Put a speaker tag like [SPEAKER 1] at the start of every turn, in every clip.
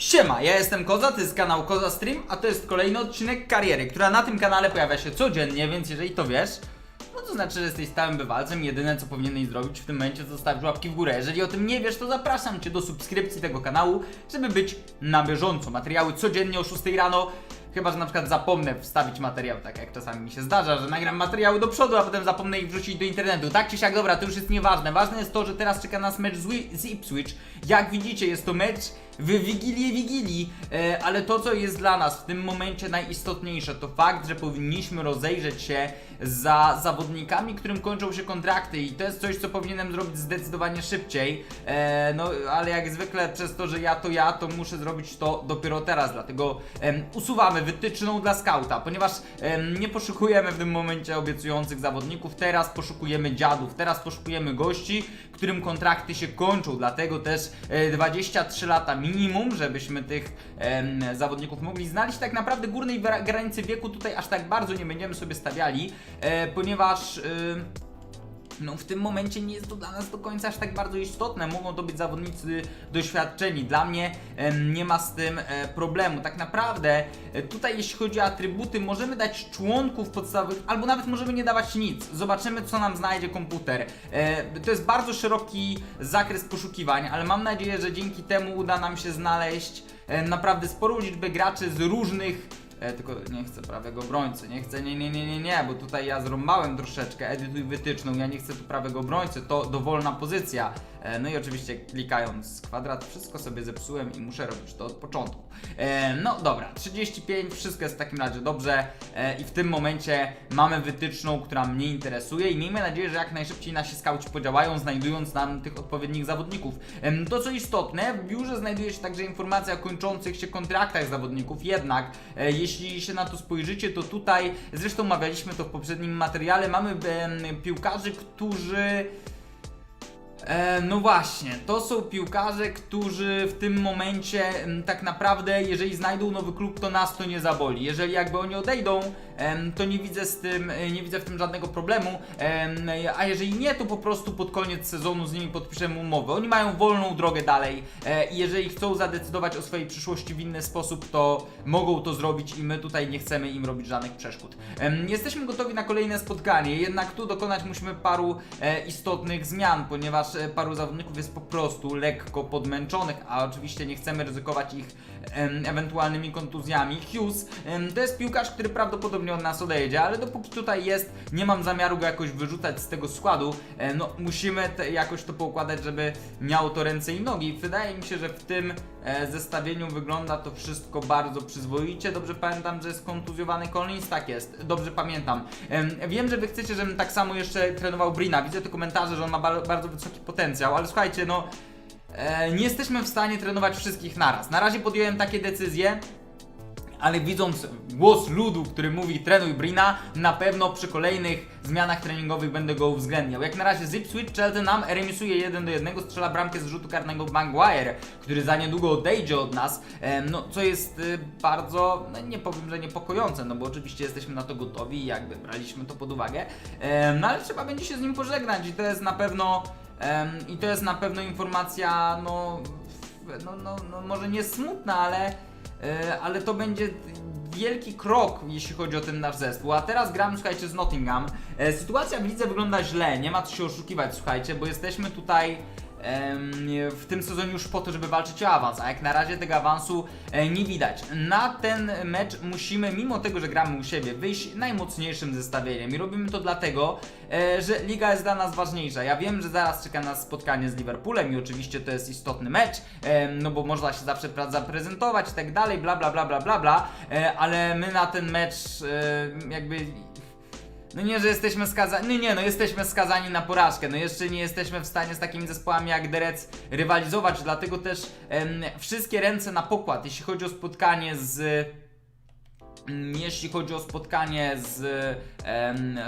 [SPEAKER 1] Siema, ja jestem Koza, to jest kanał Koza Stream, a to jest kolejny odcinek kariery, która na tym kanale pojawia się codziennie, więc jeżeli to wiesz, no to znaczy, że jesteś stałym bywalcem. Jedyne co powinieneś zrobić w tym momencie to zostawić łapki w górę. Jeżeli o tym nie wiesz, to zapraszam Cię do subskrypcji tego kanału, żeby być na bieżąco. Materiały codziennie o 6 rano. Chyba, że na przykład zapomnę wstawić materiał, tak jak czasami mi się zdarza, że nagram materiały do przodu, a potem zapomnę ich wrzucić do internetu. Tak czy siak, dobra, to już jest nieważne. Ważne jest to, że teraz czeka nas mecz z, Wi- z Ipswich. Jak widzicie, jest to mecz w Wigilię Wigilii, e, ale to, co jest dla nas w tym momencie najistotniejsze, to fakt, że powinniśmy rozejrzeć się za zawodnikami, którym kończą się kontrakty i to jest coś, co powinienem zrobić zdecydowanie szybciej, e, no ale jak zwykle przez to, że ja to ja, to muszę zrobić to dopiero teraz, dlatego usuwamy wytyczną dla skauta, ponieważ nie poszukujemy w tym momencie obiecujących zawodników, teraz poszukujemy dziadów, teraz poszukujemy gości, którym kontrakty się kończą, dlatego też e, 23 lata minimum, żebyśmy tych zawodników mogli znaleźć. Tak naprawdę górnej gra- granicy wieku tutaj aż tak bardzo nie będziemy sobie stawiali, e, ponieważ... E, no w tym momencie nie jest to dla nas do końca aż tak bardzo istotne. Mogą to być zawodnicy doświadczeni. Dla mnie nie ma z tym e, problemu. Tak naprawdę e, tutaj jeśli chodzi o atrybuty, możemy dać członków podstawowych, albo nawet możemy nie dawać nic. Zobaczymy co nam znajdzie komputer. E, to jest bardzo szeroki zakres poszukiwań, ale mam nadzieję, że dzięki temu uda nam się znaleźć naprawdę sporą liczbę graczy z różnych E, tylko nie chcę prawego obrońcy, nie chcę, nie, nie, nie, nie, nie, bo tutaj ja zrąbałem troszeczkę, edytuj wytyczną, ja nie chcę tu prawego obrońcy, to dowolna pozycja. E, no i oczywiście klikając kwadrat, wszystko sobie zepsułem i muszę robić to od początku. E, no dobra, 35, wszystko jest w takim razie dobrze e, i w tym momencie mamy wytyczną, która mnie interesuje i miejmy nadzieję, że jak najszybciej nasi skauci podziałają, znajdując nam tych odpowiednich zawodników. Em, To co istotne, w biurze znajduje się także informacja o kończących się kontraktach zawodników, jednak e, jeśli się na to spojrzycie, to tutaj, zresztą omawialiśmy to w poprzednim materiale, mamy piłkarzy, którzy E, no właśnie, to są piłkarze, którzy w tym momencie m, tak naprawdę, jeżeli znajdą nowy klub, to nas to nie zaboli. Jeżeli jakby oni odejdą, em, to nie widzę z tym, e, nie widzę w tym żadnego problemu. Em, a jeżeli nie, to po prostu pod koniec sezonu z nimi podpiszemy umowę. Oni mają wolną drogę dalej e, i jeżeli chcą zadecydować o swojej przyszłości w inny sposób, to mogą to zrobić i my tutaj nie chcemy im robić żadnych przeszkód. Em, jesteśmy gotowi na kolejne spotkanie, jednak tu dokonać musimy paru e, istotnych zmian, ponieważ e, paru zawodników jest po prostu lekko podmęczonych, a oczywiście nie chcemy ryzykować ich ewentualnymi kontuzjami. Hughes to jest piłkarz, który prawdopodobnie od nas odejdzie, ale dopóki tutaj jest, nie mam zamiaru go jakoś wyrzucać z tego składu. No, musimy jakoś to poukładać, żeby miało to ręce i nogi. Wydaje mi się, że w tym e, zestawieniu wygląda to wszystko bardzo przyzwoicie. Dobrze pamiętam, że jest kontuzjowany Collins? Tak jest, dobrze pamiętam. Em, wiem, że wy chcecie, żebym tak samo jeszcze trenował Brina. Widzę te komentarze, że on ma ba- bardzo wysoki potencjał, ale słuchajcie, no e, nie jesteśmy w stanie trenować wszystkich naraz. Na razie podjąłem takie decyzje, ale widząc głos ludu, który mówi trenuj Brina, na pewno przy kolejnych zmianach treningowych będę go uwzględniał. Jak na razie z Ipswich Cheltenham remisuje 1 do 1, strzela bramkę z rzutu karnego Maguire, który za niedługo odejdzie od nas, em, no co jest y, bardzo, no, nie powiem, że niepokojące, no bo oczywiście jesteśmy na to gotowi i jakby braliśmy to pod uwagę, em, no ale trzeba będzie się z nim pożegnać i to jest na pewno, i to jest na pewno informacja, no, no, no, no może nie smutna, ale E, ale to będzie wielki krok, jeśli chodzi o ten nasz zespół. A teraz gramy, słuchajcie, z Nottingham. E, Sytuacja w lidze wygląda źle, nie ma co się oszukiwać, słuchajcie, bo jesteśmy tutaj w tym sezonie już po to, żeby walczyć o awans, a jak na razie tego awansu e, nie widać. Na ten mecz musimy, mimo tego, że gramy u siebie, wyjść najmocniejszym zestawieniem i robimy to dlatego, e, że liga jest dla nas ważniejsza. Ja wiem, że zaraz czeka nas spotkanie z Liverpoolem i oczywiście to jest istotny mecz, no bo można się zawsze zaprezentować i tak dalej, bla bla bla bla bla bla, e, ale my na ten mecz jakby no nie, że jesteśmy skazani. No nie, no jesteśmy skazani na porażkę. No jeszcze nie jesteśmy w stanie z takimi zespołami jak Derec rywalizować, dlatego też em, wszystkie ręce na pokład, jeśli chodzi o spotkanie z jeśli chodzi o spotkanie z,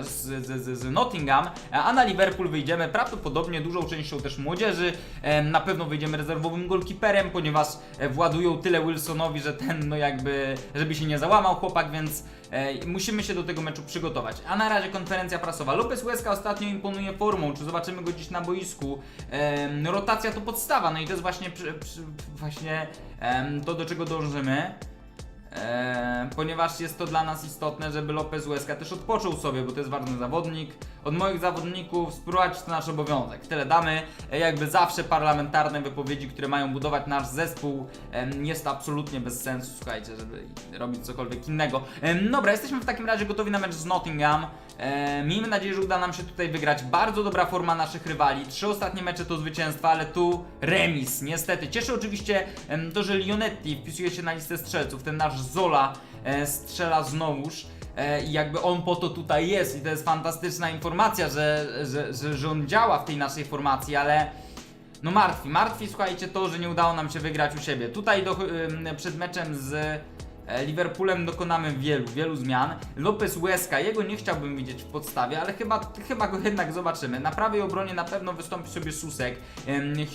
[SPEAKER 1] z, z, z, Nottingham, a na Liverpool wyjdziemy prawdopodobnie dużą częścią też młodzieży, na pewno wyjdziemy rezerwowym golkiperem, ponieważ e, władują tyle Wilsonowi, że ten no jakby, żeby się nie załamał chłopak, więc e, musimy się do tego meczu przygotować. A na razie konferencja prasowa. Lopez Łezka ostatnio imponuje formą, czy zobaczymy go dziś na boisku. Rotacja to podstawa, no i to jest właśnie, właśnie to, do czego dążymy. Eee, ponieważ jest to dla nas istotne, żeby Lopez Łezka też odpoczął sobie, bo to jest ważny zawodnik. Od moich zawodników spróbować to nasz obowiązek. Tyle damy. E, jakby zawsze parlamentarne wypowiedzi, które mają budować nasz zespół, em, jest absolutnie bez sensu, słuchajcie, żeby robić cokolwiek innego. Em, dobra, jesteśmy w takim razie gotowi na mecz z Nottingham. E, miejmy nadzieję, że uda nam się tutaj wygrać. Bardzo dobra forma naszych rywali. Trzy ostatnie mecze to zwycięstwa, ale tu remis, niestety. Cieszy oczywiście to, że Lionetti wpisuje się na listę strzelców. Ten nasz Zola e, strzela znowuż. E, I jakby on po to tutaj jest i to jest fantastyczna informacja, że, że, że, że on działa w tej naszej formacji, ale no martwi, martwi słuchajcie to, że nie udało nam się wygrać u siebie. Tutaj do, przed meczem z Liverpoolem dokonamy wielu, wielu zmian. Lopez Łezka, jego nie chciałbym widzieć w podstawie, ale chyba, chyba go jednak zobaczymy. Na prawej obronie na pewno wystąpi sobie Susek.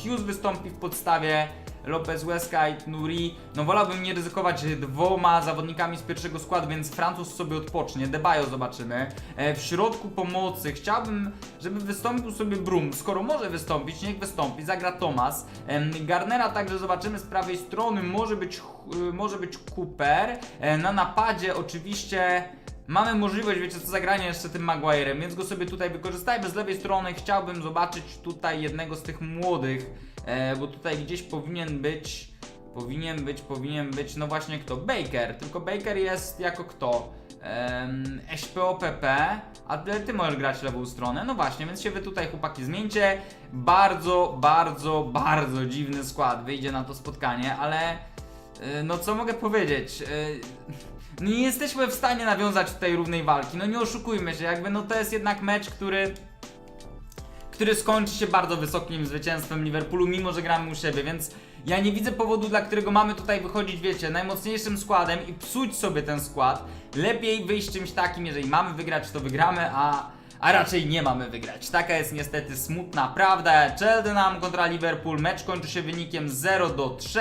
[SPEAKER 1] Hughes wystąpi w podstawie. Lopez Łezka i Nuri. No wolałbym nie ryzykować dwoma zawodnikami z pierwszego składu, więc Francuz sobie odpocznie. Debajo zobaczymy. E, w środku pomocy chciałbym, żeby wystąpił sobie Brum. Skoro może wystąpić, niech wystąpi. Zagra Thomas. Garnera także zobaczymy z prawej strony. Może być, y, może być Cooper. E, na napadzie oczywiście... Mamy możliwość, wiecie co, zagrania jeszcze tym Maguirem, więc go sobie tutaj wykorzystajmy. Z lewej strony chciałbym zobaczyć tutaj jednego z tych młodych, e, bo tutaj gdzieś powinien być, powinien być, powinien być, no właśnie kto? Baker, tylko Baker jest jako kto? SPOPP, a ty możesz grać lewą stronę, no właśnie, więc się wy tutaj chłopaki zmieńcie. Bardzo, bardzo, bardzo dziwny skład wyjdzie na to spotkanie, ale y, no co mogę powiedzieć? Nie jesteśmy w stanie nawiązać tutaj równej walki. No nie oszukujmy się, jakby no to jest jednak mecz, który który skończy się bardzo wysokim zwycięstwem Liverpoolu, mimo że gramy u siebie, więc ja nie widzę powodu, dla którego mamy tutaj wychodzić, wiecie, najmocniejszym składem i psuć sobie ten skład. Lepiej wyjść czymś takim, jeżeli mamy wygrać, to wygramy, a, a raczej nie mamy wygrać. Taka jest niestety smutna prawda. Cheltenham kontra Liverpool, mecz kończy się wynikiem 0 do 3.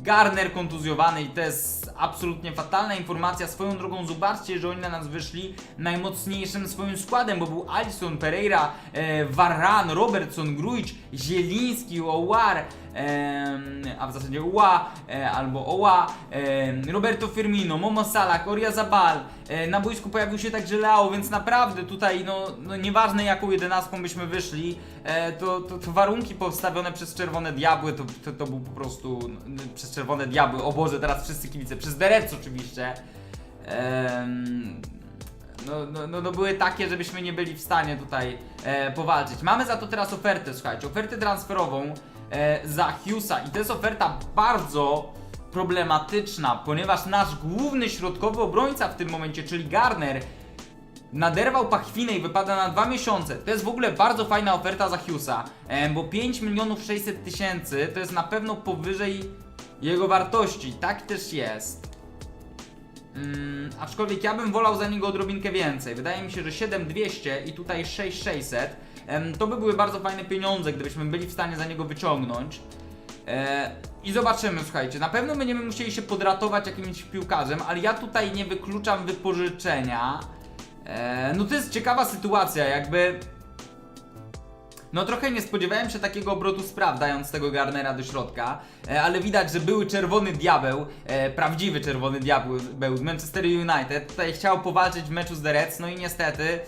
[SPEAKER 1] Garner kontuzjowany i to jest absolutnie fatalna informacja. Swoją drogą zobaczcie, że oni na nas wyszli najmocniejszym swoim składem, bo był Alisson, Pereira, e, Varane, Robertson, Grujic, Zieliński, Owar, a w zasadzie Ła, e, albo Oła, Roberto Firmino, Momo Salah, Oria e, na boisku pojawił się także Leao, więc naprawdę tutaj, no, no nieważne jaką jedenastką byśmy wyszli, e, to, to, to warunki postawione przez Czerwone Diabły, to, to, to był po prostu, no, przez Czerwone Diabły, o Boże, teraz wszyscy kibice, przez Derec oczywiście, no, no, no, no były takie, żebyśmy nie byli w stanie tutaj e, powalczyć. Mamy za to teraz ofertę, słuchajcie, ofertę transferową za Hughesa i to jest oferta bardzo problematyczna, ponieważ nasz główny środkowy obrońca w tym momencie, czyli Garner, naderwał pachwinę i wypada na dwa miesiące. To jest w ogóle bardzo fajna oferta za Hughesa, e, bo 5 milionów 600 tysięcy to jest na pewno powyżej jego wartości. Tak też jest. Mm, aczkolwiek ja bym wolał za niego odrobinkę więcej. Wydaje mi się, że 7200 i tutaj 6600 em, to by były bardzo fajne pieniądze, gdybyśmy byli w stanie za niego wyciągnąć. E, I zobaczymy, słuchajcie, na pewno będziemy musieli się podratować jakimś piłkarzem, ale ja tutaj nie wykluczam wypożyczenia. E, no to jest ciekawa sytuacja, jakby no trochę nie spodziewałem się takiego obrotu spraw, dając tego Garnera do środka, e, ale widać, że były czerwony diabeł, prawdziwy czerwony diabeł z Manchester United, tutaj chciał powalczyć w meczu z The Reds, no i niestety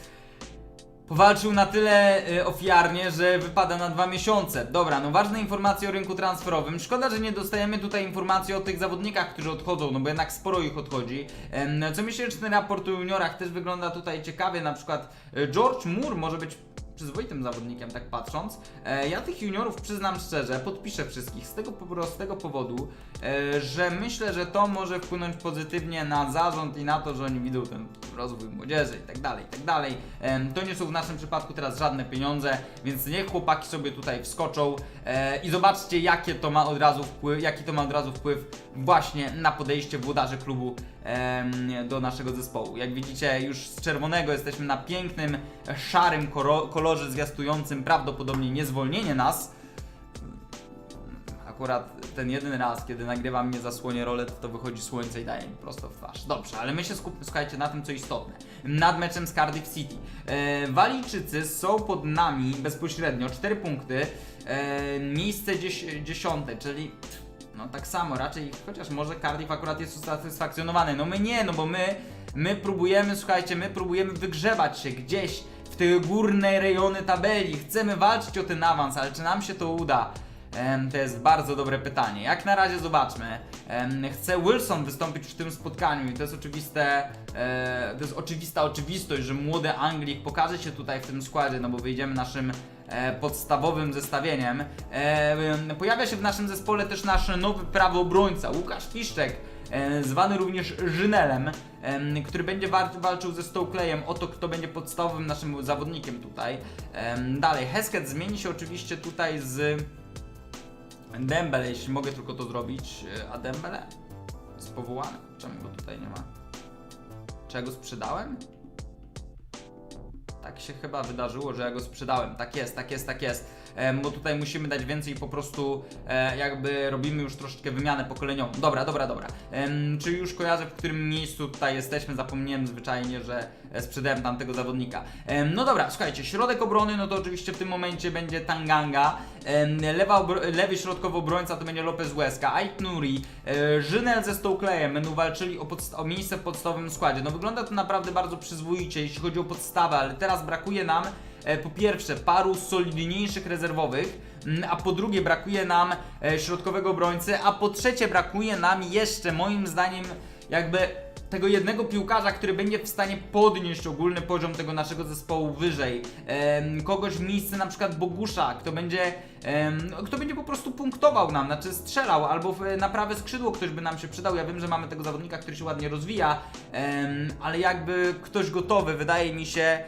[SPEAKER 1] powalczył na tyle e, ofiarnie, że wypada na dwa miesiące. Dobra, no ważne informacje o rynku transferowym. Szkoda, że nie dostajemy tutaj informacji o tych zawodnikach, którzy odchodzą, no bo jednak sporo ich odchodzi. Em, Comiesięczny raport o juniorach też wygląda tutaj ciekawie, na przykład e, George Moore może być przyzwoitym zawodnikiem, tak patrząc. E, ja tych juniorów przyznam szczerze, podpiszę wszystkich z tego prostego powodu, e, że myślę, że to może wpłynąć pozytywnie na zarząd i na to, że oni widzą ten rozwój młodzieży i tak dalej, i tak dalej. Em, To nie są w naszym przypadku teraz żadne pieniądze, więc niech chłopaki sobie tutaj wskoczą e, i zobaczcie jakie to ma od razu wpływ, jaki to ma od razu wpływ właśnie na podejście włodarzy klubu do naszego zespołu. Jak widzicie już z czerwonego jesteśmy na pięknym, szarym kolorze zwiastującym prawdopodobnie niezwolnienie nas. Akurat ten jeden raz, kiedy nagrywam nie zasłonię rolet, to wychodzi słońce i daje mi prosto w twarz. Dobrze, ale my się skupmy, słuchajcie, na tym, co istotne. Nad meczem z Cardiff City. E, Walijczycy są pod nami bezpośrednio, 4 punkty, e, miejsce dzies dziesiąte, czyli no tak samo, raczej, chociaż może Cardiff akurat jest usatysfakcjonowany. No my nie, no bo my, my próbujemy, słuchajcie, my próbujemy wygrzebać się gdzieś w te górne rejony tabeli. Chcemy walczyć o ten awans, ale czy nam się to uda? To jest bardzo dobre pytanie. Jak na razie zobaczmy. Chce Wilson wystąpić w tym spotkaniu i to jest oczywiste, e, to jest oczywista oczywistość, że młody Anglik pokaże się tutaj w tym składzie, no bo wyjdziemy naszym podstawowym zestawieniem. E, em, Pojawia się w naszym zespole też nasz nowy prawy obrońca, Łukasz Piszczek, e, zwany również Żynelem, em, który będzie wa- walczył ze Stokelejem o to, kto będzie podstawowym naszym zawodnikiem tutaj. Dalej, Hesketh zmieni się oczywiście tutaj z Dembele, jeśli mogę tylko to zrobić. E, A Dembele jest powołany. Czemu go tutaj nie ma? Czy ja go sprzedałem? Tak się chyba wydarzyło, że ja go sprzedałem. Tak jest, tak jest, tak jest. Bo tutaj musimy dać więcej po prostu e, jakby robimy już troszeczkę wymianę pokoleniową. Dobra, dobra, dobra. Czy już kojarzę, w którym miejscu tutaj jesteśmy? Zapomniałem zwyczajnie, że e, sprzedałem tamtego zawodnika. No dobra, słuchajcie, środek obrony, no to oczywiście w tym momencie będzie Tanganga. Lewa lewy środkowy obrońca to będzie Lopez Łezka, Ait Nuri, e, Żynel ze Stokelejem będą walczyli o, o miejsce w podstawowym składzie. No wygląda to naprawdę bardzo przyzwoicie, jeśli chodzi o podstawę, ale teraz brakuje nam po pierwsze paru solidniejszych rezerwowych, mm, a po drugie brakuje nam e, środkowego obrońcy, a po trzecie brakuje nam jeszcze moim zdaniem jakby tego jednego piłkarza, który będzie w stanie podnieść ogólny poziom tego naszego zespołu wyżej. Kogoś w miejsce na przykład Bogusza, kto będzie, em, kto będzie po prostu punktował nam, znaczy strzelał, albo na prawe skrzydło ktoś by nam się przydał. Ja wiem, że mamy tego zawodnika, który się ładnie rozwija, ale jakby ktoś gotowy, wydaje mi się,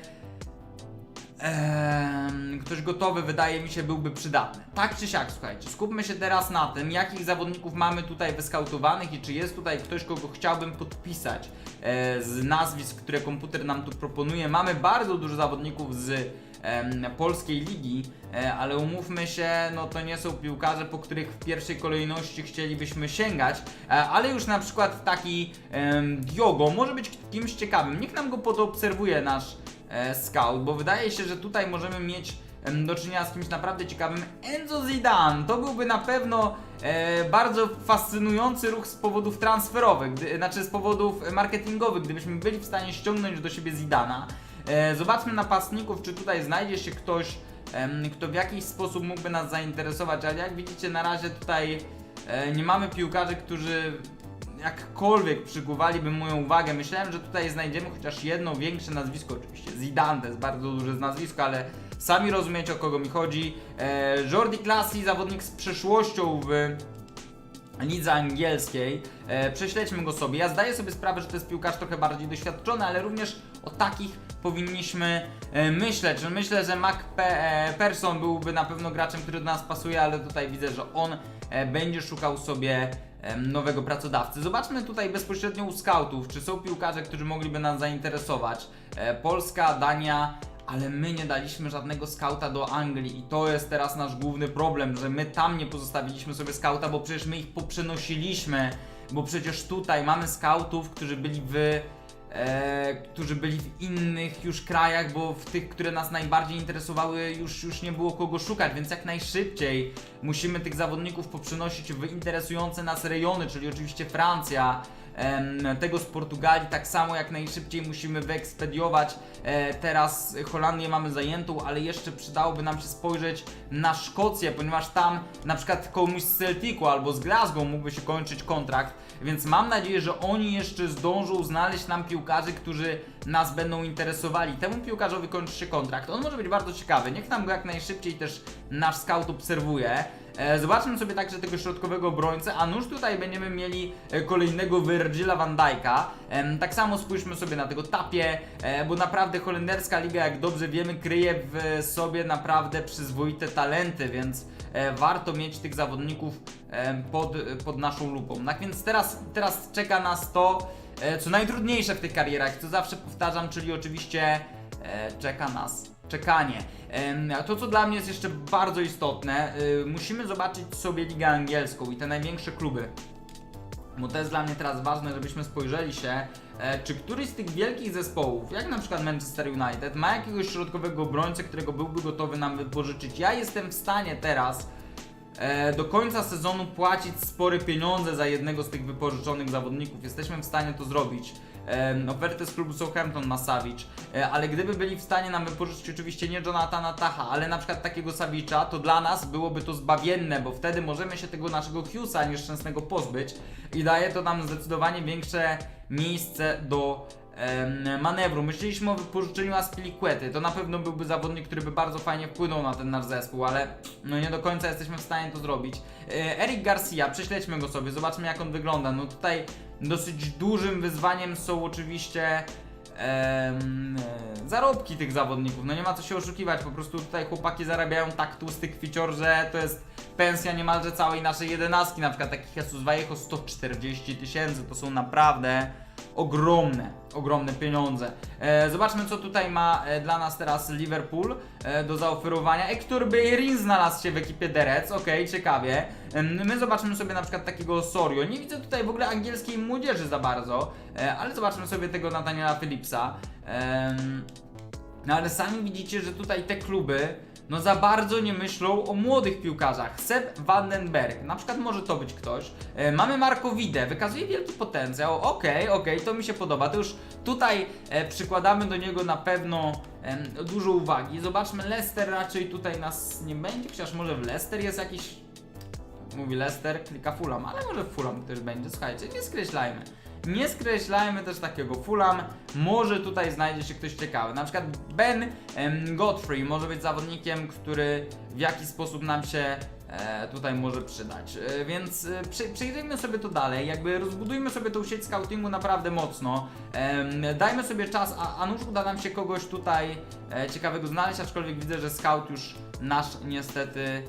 [SPEAKER 1] Ktoś gotowy, wydaje mi się, byłby przydatny. Tak czy siak, słuchajcie, skupmy się teraz na tym, jakich zawodników mamy tutaj wyskautowanych i czy jest tutaj ktoś, kogo chciałbym podpisać e, z nazwisk, które komputer nam tu proponuje. Mamy bardzo dużo zawodników z polskiej ligi, e, ale umówmy się, no to nie są piłkarze, po których w pierwszej kolejności chcielibyśmy sięgać, e, ale już na przykład taki em, Diogo może być kimś ciekawym. Niech nam go podobserwuje nasz scout, bo wydaje się, że tutaj możemy mieć do czynienia z kimś naprawdę ciekawym. Enzo Zidane to byłby na pewno e, bardzo fascynujący ruch z powodów transferowych, gdy, znaczy z powodów marketingowych, gdybyśmy byli w stanie ściągnąć do siebie Zidana. E, zobaczmy napastników, czy tutaj znajdzie się ktoś, em, kto w jakiś sposób mógłby nas zainteresować, ale jak widzicie na razie tutaj e, nie mamy piłkarzy, którzy jakkolwiek przykuwaliby moją uwagę. Myślałem, że tutaj znajdziemy chociaż jedno większe nazwisko, oczywiście Zidane, to jest bardzo duże nazwisko, ale sami rozumiecie o kogo mi chodzi. E, Jordi Klassi, zawodnik z przeszłością w lidze angielskiej. E, prześledźmy go sobie. Ja zdaję sobie sprawę, że to jest piłkarz trochę bardziej doświadczony, ale również o takich powinniśmy e, myśleć. Że Myślę, że Mac Pe e, Person byłby na pewno graczem, który do nas pasuje, ale tutaj widzę, że on e, będzie szukał sobie nowego pracodawcy. Zobaczmy tutaj bezpośrednio u scoutów, czy są piłkarze, którzy mogliby nas zainteresować. E, Polska, Dania, ale my nie daliśmy żadnego skauta do Anglii i to jest teraz nasz główny problem, że my tam nie pozostawiliśmy sobie skauta, bo przecież my ich poprzenosiliśmy, bo przecież tutaj mamy skautów, którzy byli w e, którzy byli w innych już krajach, bo w tych, które nas najbardziej interesowały, już, już nie było kogo szukać, więc jak najszybciej musimy tych zawodników poprzenosić w interesujące nas rejony, czyli oczywiście Francja, tego z Portugalii, tak samo jak najszybciej musimy wyekspediować. E, teraz Holandię mamy zajętą, ale jeszcze przydałoby nam się spojrzeć na Szkocję, ponieważ tam na przykład komuś z Celticu albo z Glasgow mógłby się kończyć kontrakt, więc mam nadzieję, że oni jeszcze zdążą znaleźć nam piłkarzy, którzy nas będą interesowali. Temu piłkarzowi kończy się kontrakt. On może być bardzo ciekawy. Niech nam go jak najszybciej też nasz scout obserwuje. E, zobaczmy sobie także tego środkowego obrońcę, a nuż tutaj będziemy mieli e, kolejnego Virgila van Dijk'a. Tak samo spójrzmy sobie na tego Tapie, e, bo naprawdę holenderska liga, jak dobrze wiemy, kryje w sobie naprawdę przyzwoite talenty, więc warto mieć tych zawodników pod, pod naszą lupą. Tak więc teraz, teraz czeka nas to, co najtrudniejsze w tych karierach, co zawsze powtarzam, czyli oczywiście czeka nas czekanie. A To, co dla mnie jest jeszcze bardzo istotne, y, musimy zobaczyć sobie ligę angielską i te największe kluby. Bo to jest dla mnie teraz ważne, żebyśmy spojrzeli się, e, czy któryś z tych wielkich zespołów, jak na przykład Manchester United, ma jakiegoś środkowego obrońcę, którego byłby gotowy nam wypożyczyć. Ja jestem w stanie teraz e, do końca sezonu płacić spore pieniądze za jednego z tych wypożyczonych zawodników. Jesteśmy w stanie to zrobić. E, ofertę z klubu Southampton ma Savic, e, ale gdyby byli w stanie nam wypożyczyć oczywiście nie Jonathana Taha, ale na przykład takiego Savicza, to dla nas byłoby to zbawienne, bo wtedy możemy się tego naszego Hughesa nieszczęsnego pozbyć i daje to nam zdecydowanie większe miejsce do manewru. Myśleliśmy o wypożyczeniu Aspilicuety. To na pewno byłby zawodnik, który by bardzo fajnie wpłynął na ten nasz zespół, ale no nie do końca jesteśmy w stanie to zrobić. E, Eric Garcia, prześledźmy go sobie, zobaczmy jak on wygląda. No tutaj dosyć dużym wyzwaniem są oczywiście em, zarobki tych zawodników. No nie ma co się oszukiwać, po prostu tutaj chłopaki zarabiają tak tłusty kwicior, że to jest pensja niemalże całej naszej jedenastki. Na przykład taki Jesus Vallejo 140 tysięcy, to są naprawdę ogromne, ogromne pieniądze. E, zobaczmy, co tutaj ma e, dla nas teraz Liverpool e, do zaoferowania. Ektur Beirin znalazł się w ekipie Derec, okej, ciekawie. Em, my zobaczmy sobie na przykład takiego Osorio. Nie widzę tutaj w ogóle angielskiej młodzieży za bardzo, e, ale zobaczmy sobie tego Nathaniela Phillipsa. Em, no ale sami widzicie, że tutaj te kluby no za bardzo nie myślą o młodych piłkarzach. Seb Vandenberg, na przykład może to być ktoś. E, mamy Marco Widę, wykazuje wielki potencjał. Okej, okej, to mi się podoba. To już tutaj e, przykładamy do niego na pewno em, dużo uwagi. Zobaczmy, Leicester raczej tutaj nas nie będzie, chociaż może w Leicester jest jakiś mówi Leicester, klika Fulham, ale może Fulham też będzie, słuchajcie, nie skreślajmy. Nie skreślajmy też takiego Fulham, może tutaj znajdzie się ktoś ciekawy. Na przykład Ben Godfrey może być zawodnikiem, który w jakiś sposób nam się e, tutaj może przydać. E, więc e, przy, przejrzyjmy sobie to dalej, jakby rozbudujmy sobie tą sieć scoutingu naprawdę mocno. Dajmy sobie czas, a, a nuż uda nam się kogoś tutaj ciekawego znaleźć, aczkolwiek widzę, że scout już nasz niestety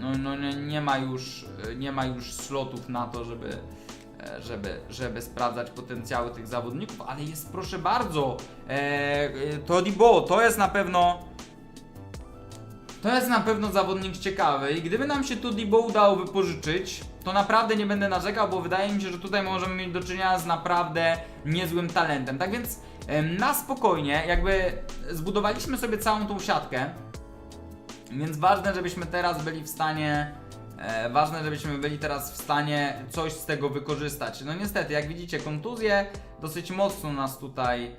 [SPEAKER 1] no, no nie, nie ma już nie ma już slotów na to, żeby żeby, żeby sprawdzać potencjały tych zawodników, ale jest proszę bardzo e, e, Todibo, to jest na pewno to jest na pewno zawodnik ciekawy i gdyby nam się Todibo udało wypożyczyć, to naprawdę nie będę narzekał, bo wydaje mi się, że tutaj możemy mieć do czynienia z naprawdę niezłym talentem. Tak więc na spokojnie, jakby zbudowaliśmy sobie całą tą siatkę, więc ważne, żebyśmy teraz byli w stanie. E, ważne, żebyśmy byli teraz w stanie coś z tego wykorzystać. No niestety, jak widzicie, kontuzje dosyć mocno nas tutaj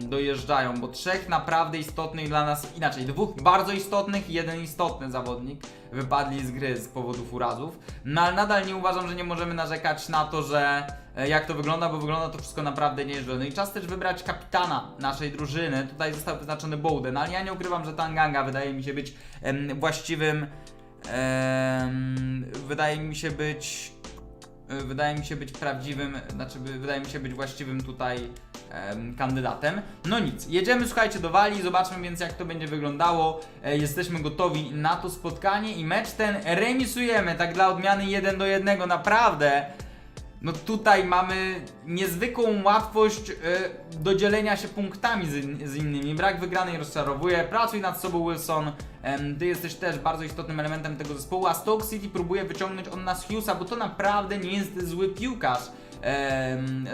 [SPEAKER 1] dojeżdżają, bo trzech naprawdę istotnych dla nas, inaczej, dwóch bardzo istotnych i jeden istotny zawodnik wypadli z gry z powodów urazów. No ale nadal nie uważam, że nie możemy narzekać na to, że e, jak to wygląda, bo wygląda to wszystko naprawdę nieźle. No i czas też wybrać kapitana naszej drużyny. Tutaj został wyznaczony Bowden, ale ja nie ukrywam, że Tanganga wydaje mi się być właściwym. Wydaje mi się być. e, Wydaje mi się być prawdziwym, znaczy wy- wydaje mi się być właściwym tutaj em, kandydatem. No nic, jedziemy słuchajcie do Walii, zobaczmy więc jak to będzie wyglądało. E, jesteśmy gotowi na to spotkanie i mecz ten remisujemy, tak dla odmiany 1 do 1, naprawdę. No tutaj mamy niezwykłą łatwość y, do dzielenia się punktami z, z innymi. Brak wygranej rozczarowuje. Pracuj nad sobą, Wilson. Em, ty jesteś też bardzo istotnym elementem tego zespołu, a Stoke City próbuje wyciągnąć od nas Hughesa, bo to naprawdę nie jest zły piłkarz.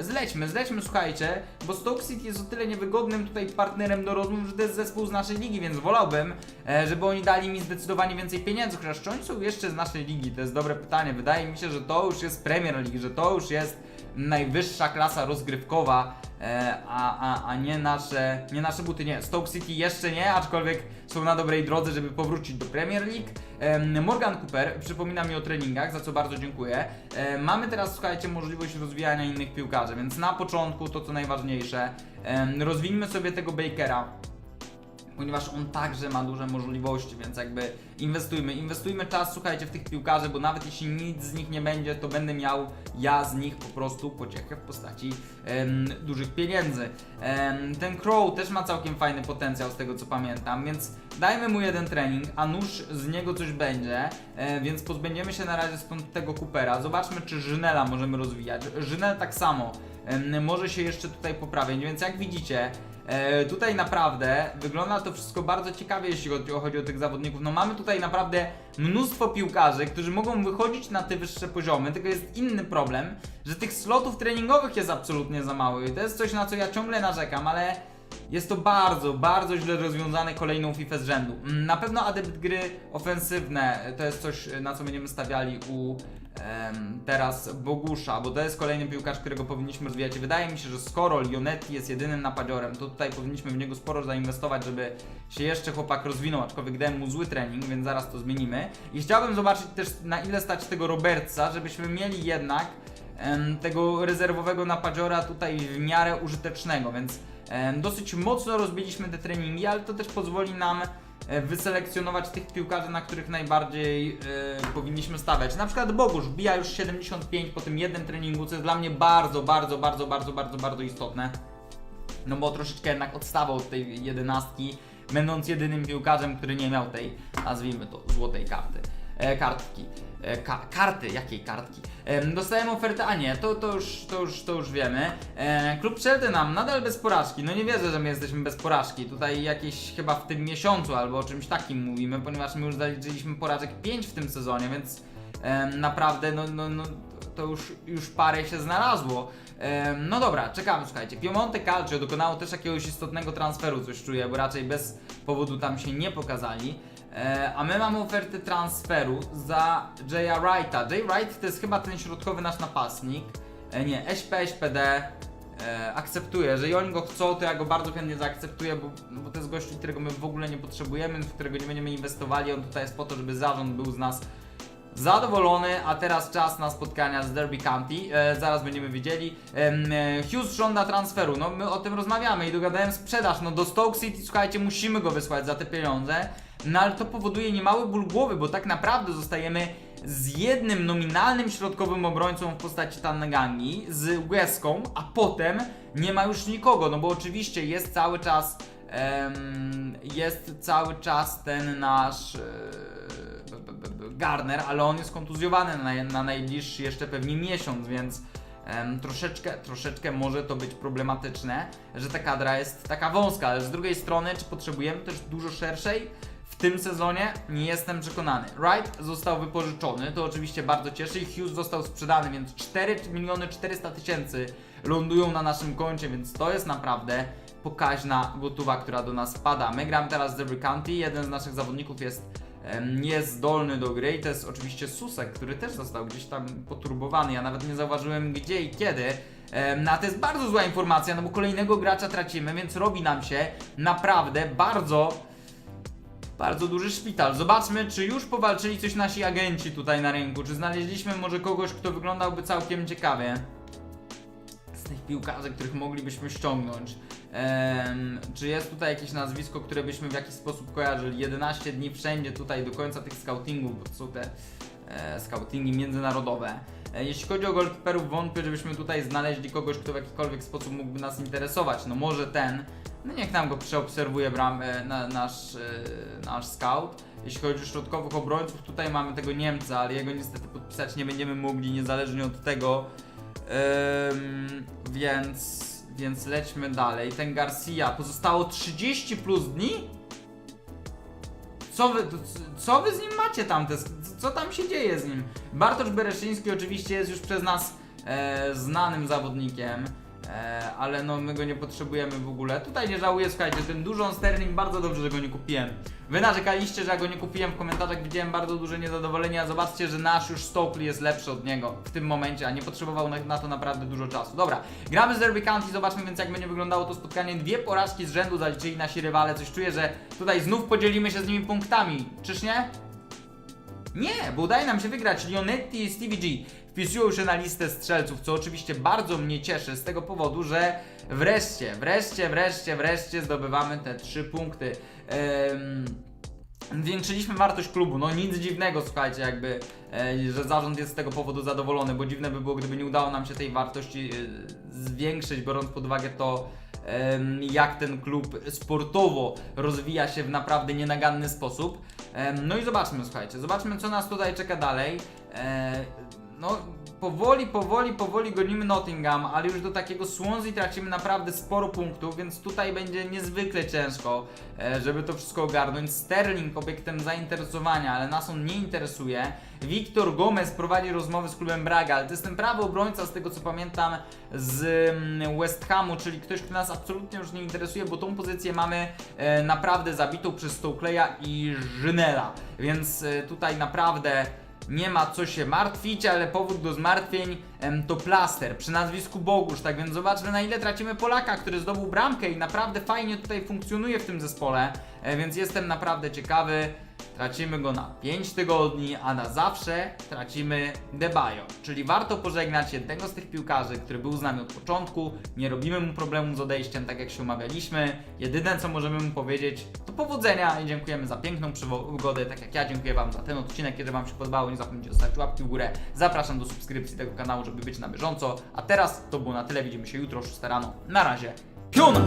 [SPEAKER 1] Zlećmy, zlećmy, słuchajcie, bo Stoke City jest o tyle niewygodnym tutaj partnerem do rozmów, że to jest zespół z naszej ligi, więc wolałbym, e, żeby oni dali mi zdecydowanie więcej pieniędzy, chociaż czy oni są jeszcze z naszej ligi, to jest dobre pytanie. Wydaje mi się, że to już jest Premier League, że to już jest najwyższa klasa rozgrywkowa, e, a, a, a nie nasze, nie nasze buty, nie. Stoke City jeszcze nie, aczkolwiek są na dobrej drodze, żeby powrócić do Premier League. Em, Morgan Cooper przypomina mi o treningach, za co bardzo dziękuję. E, mamy teraz, słuchajcie, możliwość rozwijania innych piłkarzy, więc na początku to co najważniejsze, rozwijmy sobie tego Bakera. Ponieważ on także ma duże możliwości, więc jakby inwestujmy, inwestujmy czas, słuchajcie, w tych piłkarzy, bo nawet jeśli nic z nich nie będzie, to będę miał ja z nich po prostu pociechę w postaci em, dużych pieniędzy. Em, ten Crow też ma całkiem fajny potencjał z tego co pamiętam, więc dajmy mu jeden trening, a nuż z niego coś będzie, e, więc pozbędziemy się na razie stąd tego Coopera. Zobaczmy, czy Żynela możemy rozwijać. Żynel tak samo może się jeszcze tutaj poprawić, więc jak widzicie, E, tutaj naprawdę wygląda to wszystko bardzo ciekawie, jeśli chodzi, o tych zawodników. No mamy tutaj naprawdę mnóstwo piłkarzy, którzy mogą wychodzić na te wyższe poziomy, tylko jest inny problem, że tych slotów treningowych jest absolutnie za mało i to jest coś, na co ja ciągle narzekam, ale jest to bardzo, bardzo źle rozwiązane kolejną FIFA z rzędu. Na pewno adept gry ofensywne to jest coś, na co będziemy stawiali u teraz Bogusza, bo to jest kolejny piłkarz, którego powinniśmy rozwijać. Wydaje mi się, że skoro Lionetti jest jedynym napadziorem, to tutaj powinniśmy w niego sporo zainwestować, żeby się jeszcze chłopak rozwinął, aczkolwiek dałem mu zły trening, więc zaraz to zmienimy. I chciałbym zobaczyć też na ile stać tego Robertsa, żebyśmy mieli jednak tego rezerwowego napadziora tutaj w miarę użytecznego, więc dosyć mocno rozbiliśmy te treningi, ale to też pozwoli nam wyselekcjonować tych piłkarzy, na których najbardziej e, powinniśmy stawiać. Na przykład Bogusz wbija już 75 po tym jednym treningu, co jest dla mnie bardzo, bardzo, bardzo, bardzo, bardzo, bardzo istotne. No bo troszeczkę jednak odstawał od tej jedenastki, będąc jedynym piłkarzem, który nie miał tej, nazwijmy to, złotej karty. E, kartki. E, ka karty, jakiej kartki? E, dostałem ofertę, a nie, to, to, już, to, już, to już wiemy. E, klub Cheltenham nadal bez porażki. No nie wierzę, że my jesteśmy bez porażki. Tutaj jakieś chyba w tym miesiącu albo o czymś takim mówimy, ponieważ my już zaliczyliśmy porażek 5 w tym sezonie, więc naprawdę no, no, no, to już, już parę się znalazło. No dobra, czekamy, słuchajcie. Piemonte Calcio dokonało też jakiegoś istotnego transferu, coś czuję, bo raczej bez powodu tam się nie pokazali. E, a my mamy ofertę transferu za Jaya Wrighta. Jay Wright to jest chyba ten środkowy nasz napastnik. E, nie, SP, SPD. E, akceptuję, jeżeli oni go chcą, to ja go bardzo chętnie zaakceptuję, bo, bo to jest gościu, którego my w ogóle nie potrzebujemy, w którego nie będziemy inwestowali. On tutaj jest po to, żeby zarząd był z nas zadowolony, a teraz czas na spotkania z Derby County. E, zaraz będziemy widzieli. Hughes żąda transferu. No my o tym rozmawiamy i dogadałem sprzedaż. No do Stoke City, słuchajcie, musimy go wysłać za te pieniądze. No ale to powoduje niemały ból głowy, bo tak naprawdę zostajemy z jednym nominalnym środkowym obrońcą w postaci Tannegangi, z Łezką, a potem nie ma już nikogo, no bo oczywiście jest cały czas em, jest cały czas ten nasz e, Garner, ale on jest kontuzjowany na, na najbliższy jeszcze pewnie miesiąc, więc em, troszeczkę, troszeczkę może to być problematyczne, że ta kadra jest taka wąska, ale z drugiej strony, czy potrzebujemy też dużo szerszej? W tym sezonie nie jestem przekonany. Wright został wypożyczony, to oczywiście bardzo cieszy Hughes został sprzedany, więc 4 miliony 400 tysięcy lądują na naszym koncie, więc to jest naprawdę pokaźna gotowa, która do nas spada. My gramy teraz Derby County, jeden z naszych zawodników jest niezdolny do gry i to jest oczywiście Susek, który też został gdzieś tam poturbowany. Ja nawet nie zauważyłem gdzie i kiedy. No a to jest bardzo zła informacja, no bo kolejnego gracza tracimy, więc robi nam się naprawdę bardzo bardzo duży szpital. Zobaczmy, czy już powalczyli coś nasi agenci tutaj na rynku. Czy znaleźliśmy może kogoś, kto wyglądałby całkiem ciekawie z tych piłkarzy, których moglibyśmy ściągnąć. Czy jest tutaj jakieś nazwisko, które byśmy w jakiś sposób kojarzyli? 11 dni wszędzie tutaj do końca tych scoutingów, bo to są te e, scoutingi międzynarododowe. E, jeśli chodzi o goalkeeperów, wątpię, żebyśmy tutaj znaleźli kogoś, kto w jakikolwiek sposób mógłby nas interesować. No może ten, no niech nam go przeobserwuje bram, e, na, nasz, e, nasz scout. Jeśli chodzi o środkowych obrońców, tutaj mamy tego Niemca, ale jego niestety podpisać nie będziemy mogli, niezależnie od tego. Więc, więc lećmy dalej. Ten Garcia, pozostało 30 plus dni? Co wy, co wy z nim macie tam? Co tam się dzieje z nim? Bartosz Bereszyński oczywiście jest już przez nas e, znanym zawodnikiem, e, ale no my go nie potrzebujemy w ogóle. Tutaj nie żałuję, słuchajcie, ten dużą Sterling bardzo dobrze, że go nie kupiłem. Wy narzekaliście, że ja go nie kupiłem, w komentarzach widziałem bardzo duże niezadowolenie, a zobaczcie, że nasz już Stokely jest lepszy od niego w tym momencie, a nie potrzebował na, na to naprawdę dużo czasu. Dobra, gramy z Derby County, zobaczmy więc jak będzie wyglądało to spotkanie. Dwie porażki z rzędu zaliczyli nasi rywale, coś czuję, że tutaj znów podzielimy się z nimi punktami, czyż nie? Nie, bo udaje nam się wygrać Lionetti i Stevie G. Wpisują się na listę strzelców, co oczywiście bardzo mnie cieszy z tego powodu, że wreszcie, wreszcie, wreszcie, wreszcie zdobywamy te trzy punkty. Zwiększyliśmy wartość klubu, no nic dziwnego, słuchajcie, jakby, e, że zarząd jest z tego powodu zadowolony, bo dziwne by było, gdyby nie udało nam się tej wartości e, zwiększyć, biorąc pod uwagę to, jak ten klub sportowo rozwija się w naprawdę nienaganny sposób. No i zobaczmy, słuchajcie, zobaczmy co nas tutaj czeka dalej. No, powoli, powoli, powoli gonimy Nottingham, ale już do takiego Swansea tracimy naprawdę sporo punktów, więc tutaj będzie niezwykle ciężko, e, żeby to wszystko ogarnąć. Sterling obiektem zainteresowania, ale nas on nie interesuje. Wiktor Gomez prowadzi rozmowy z klubem Braga, ale to jest ten prawy obrońca, z tego co pamiętam, z mm, West Hamu, czyli ktoś, kto nas absolutnie już nie interesuje, bo tą pozycję mamy e, naprawdę zabitą przez Stokeleya i Żynela, więc e, tutaj naprawdę nie ma co się martwić, ale powód do zmartwień em, to plaster przy nazwisku Bogusz, tak więc zobaczmy na ile tracimy Polaka, który zdobył bramkę i naprawdę fajnie tutaj funkcjonuje w tym zespole, e, więc jestem naprawdę ciekawy. Tracimy go na 5 tygodni, a na zawsze tracimy Debajo. Czyli warto pożegnać jednego z tych piłkarzy, który był z nami od początku. Nie robimy mu problemu z odejściem, tak jak się umawialiśmy. Jedyne co możemy mu powiedzieć to powodzenia i dziękujemy za piękną przygodę. Tak jak ja dziękuję Wam za ten odcinek. Kiedy Wam się podobało, nie zapomnijcie zostawić łapki w górę. Zapraszam do subskrypcji tego kanału, żeby być na bieżąco. A teraz to było na tyle. Widzimy się jutro o 6 rano. Na razie. Piona!